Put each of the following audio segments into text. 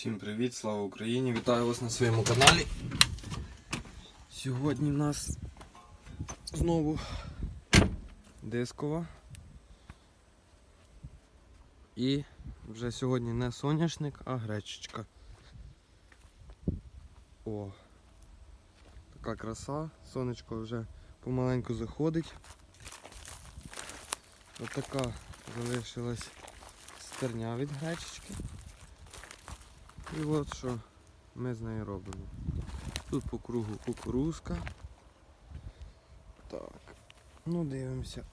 Всім привіт, слава Україні! Вітаю вас на своєму каналі. Сьогодні в нас знову дискова. І вже сьогодні не соняшник, а гречечка. О! Така краса, сонечко вже помаленьку заходить. Ось така залишилась стерня від гречечки. І от що ми з нею робимо. Тут по кругу кукурузка. Так. Ну дивимося.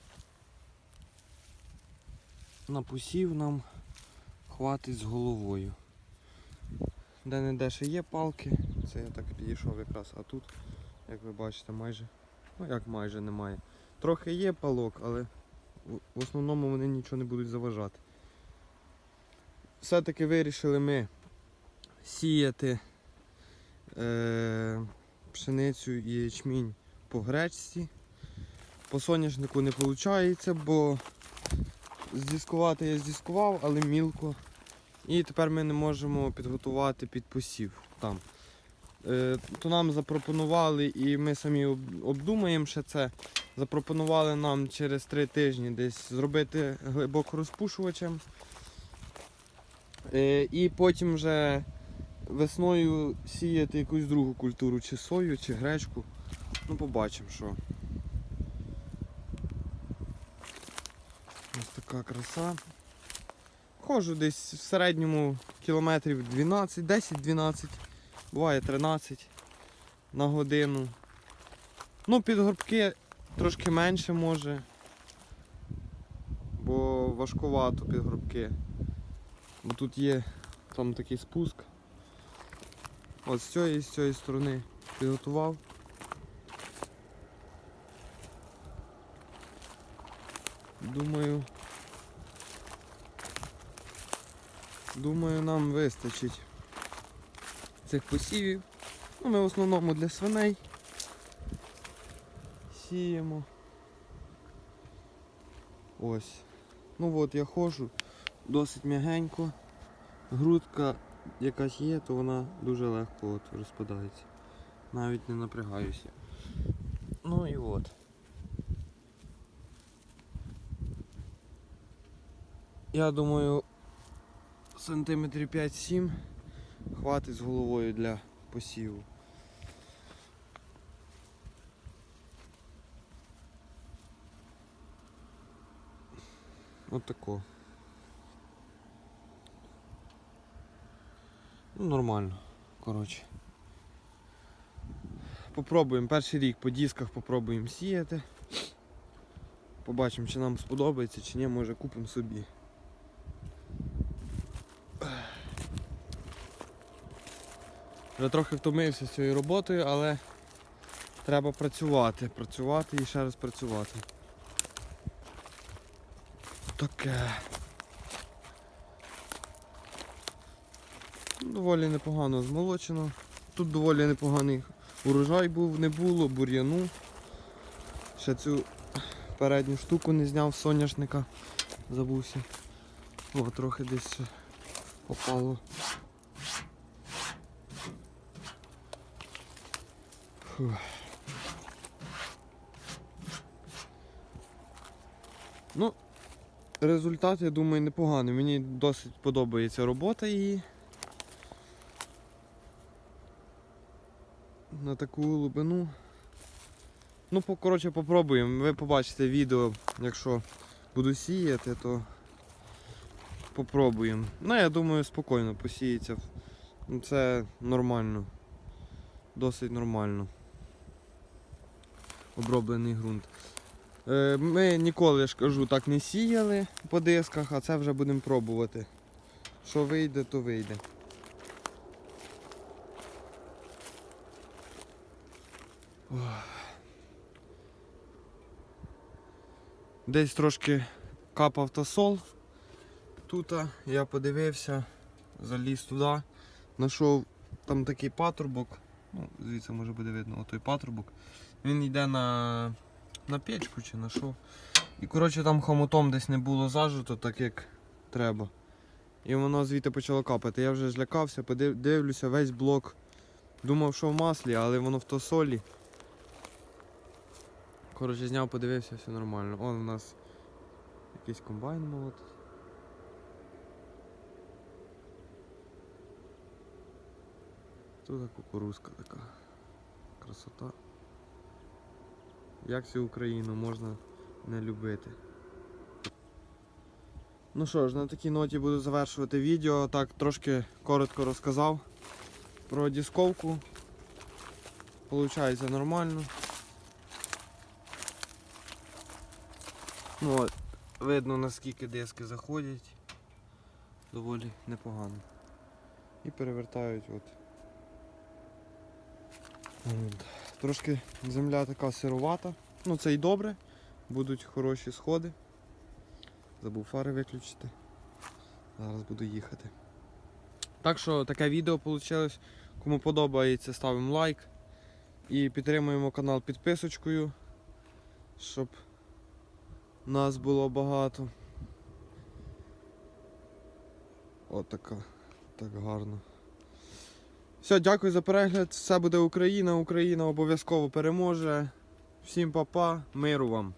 На посів нам хватить з головою. Де не де ще є палки, це я так підійшов якраз, а тут, як ви бачите, майже, ну як майже немає. Трохи є палок, але в- основному вони нічого не будуть заважати. Все-таки вирішили ми сіяти е, пшеницю і ячмінь по гречці. По соняшнику не виходить, бо здіскувати я здіскував, але мілко. І тепер ми не можемо підготувати під посів там. Е, то нам запропонували, і ми самі обдумаємо ще це. Запропонували нам через три тижні десь зробити глибоко розпушувачем. Е, і потім вже весною сіяти якусь другу культуру, чи сою, чи гречку. Ну, побачимо, що. Ось така краса. Ходжу десь в середньому кілометрів 12, 10-12, буває 13 на годину. Ну, під горбки трошки менше може, бо важкувато під горбки. Бо тут є там такий спуск. От з цієї і з цієї сторони підготував. Думаю. Думаю, нам вистачить цих посівів. Ну, ми в основному для свиней сіємо. Ось. Ну от я ходжу, досить м'ягенько. Грудка якась є, то вона дуже легко от розпадається. Навіть не напрягаюся. Ну і от. Я думаю, сантиметрів 5-7 хватить з головою для посіву. От Ну, нормально, коротше. Попробуємо перший рік по дисках попробуємо сіяти. Побачимо, чи нам сподобається, чи ні, може купимо собі. Вже трохи втомився з цією роботою, але треба працювати, працювати і ще раз працювати. Таке. Доволі непогано змолочено. Тут доволі непоганий урожай був, не було, бур'яну. Ще цю передню штуку не зняв соняшника. Забувся. О, трохи десь попало. Фух. Ну, результат, я думаю, непоганий. Мені досить подобається робота і на таку глибину. Ну, коротше, попробуємо. Ви побачите відео, якщо буду сіяти, то попробуємо. Ну, я думаю, спокійно посіється. Ну, Це нормально. Досить нормально. Оброблений ґрунт. Е, Ми ніколи, я ж кажу, так не сіяли по дисках, а це вже будемо пробувати. Що вийде, то вийде. Десь трошки капав тосол. Тут я подивився, заліз туди, знайшов там такий патрубок. Ну, звідси може буде видно отой патрубок. Він йде на, на печку чи на що. І коротше там хомутом десь не було зажито, так як треба. і воно звідти почало капати. Я вже злякався, подив- дивлюся, весь блок. Думав, що в маслі, але воно в то солі. Коротше, зняв, подивився, все нормально. Он у нас якийсь комбайн молотить. Тут кукурузка така. Красота. Як цю Україну можна не любити? Ну що ж, на такій ноті буду завершувати відео. Так, трошки коротко розказав про дисковку. Получається нормально. Ну от, видно наскільки диски заходять. Доволі непогано. І перевертають от. От. Трошки земля така сировата. Ну це і добре. Будуть хороші сходи. Забув фари виключити. Зараз буду їхати. Так що таке відео вийшло. Кому подобається, ставимо лайк. І підтримуємо канал підписочкою, щоб нас було багато. От така. Так гарно. Все, дякую за перегляд. Все буде Україна. Україна обов'язково переможе. Всім па-па, миру вам.